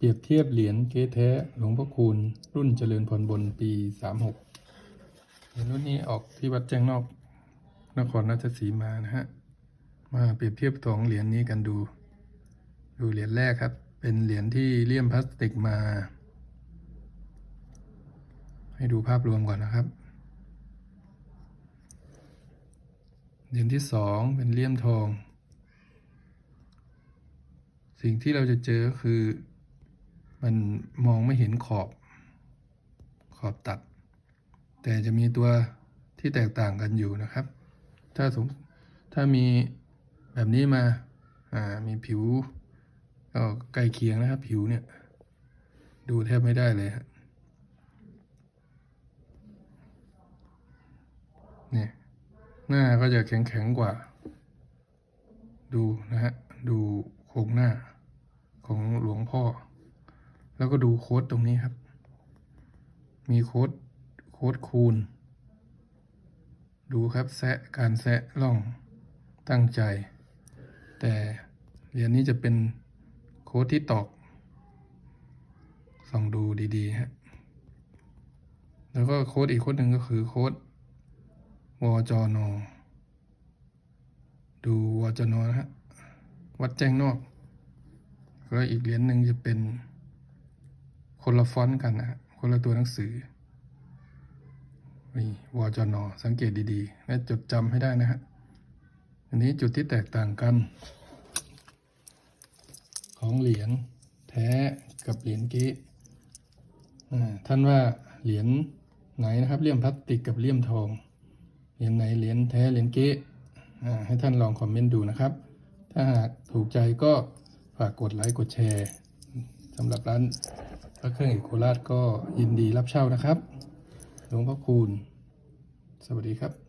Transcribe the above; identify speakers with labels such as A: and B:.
A: เปรียบเทียบเหรียญเก๊แท้หลวงพ่อคูณ รุ่นเจริญพรบนปีสามหกเหรียญรุ่นนี้ออกที่วัดแจ้งนอกนครราชสีมานะฮะ มาเปรียบเทียบสองเหรียญนี้กันดู ดูเหรียญแรกครับ เป็นเหรียญที่เลี่ยมพลาสติกมา ให้ดูภาพรวมก่อนนะครับ เหรียญที่สองเป็นเลี่ยมทอง สิ่งที่เราจะเจอคือ มันมองไม่เห็นขอบขอบตัด แต่จะมีตัวที่แตกต่างกันอยู่นะครับ ถ้าสมถ้ามีแบบนี้มาอ่ามีผิวก็ใกล้เคียงนะครับ ผิวเนี่ย ดูแทบไม่ได้เลยฮะเนี่ยหน้าก็จะแข็งแข็งกว่า ดูนะฮะ ดูโครงหน้าของหลวงพ่อ แล้วก็ดูโค้ดตรงนี้ครับ มีโค้ดโค้ดคูณ ดูครับแซะการแซะล่องตั้งใจ แต่เหรียญนี้จะเป็นโค้ดที่ตอกส่องดูดีๆฮะแล้วก็โค้ดอีกโค้ดหนึ่งก็คือโค้ดวจนดูวจนนะฮะวัดแจ้งนอก แล้วอีกเหรียญหนึ่งจะเป็น คนละฟอนต์กันนะคนละตัวหนังสือนี่วจนสังเกตดีๆ และจดจำให้ได้นะฮะอันนี้จุดที่แตกต่างกัน ของเหรียญแท้กับเหรียญเก๊ท่านว่าเหรียญไหนนะครับเลี่ยมพลาสติกกับเลี่ยมทองเหรียญไหนเหรียญแท้เหรียญเก๊ให้ท่านลองคอมเมนต์ดูนะครับ ถ้าหากถูกใจก็ฝากกดไลค์กดแชร์สำหรับร้าน พระเครื่องเอกโคราชก็ยินดีรับเช่านะครับหลวงพ่อคูณ สวัสดีครับ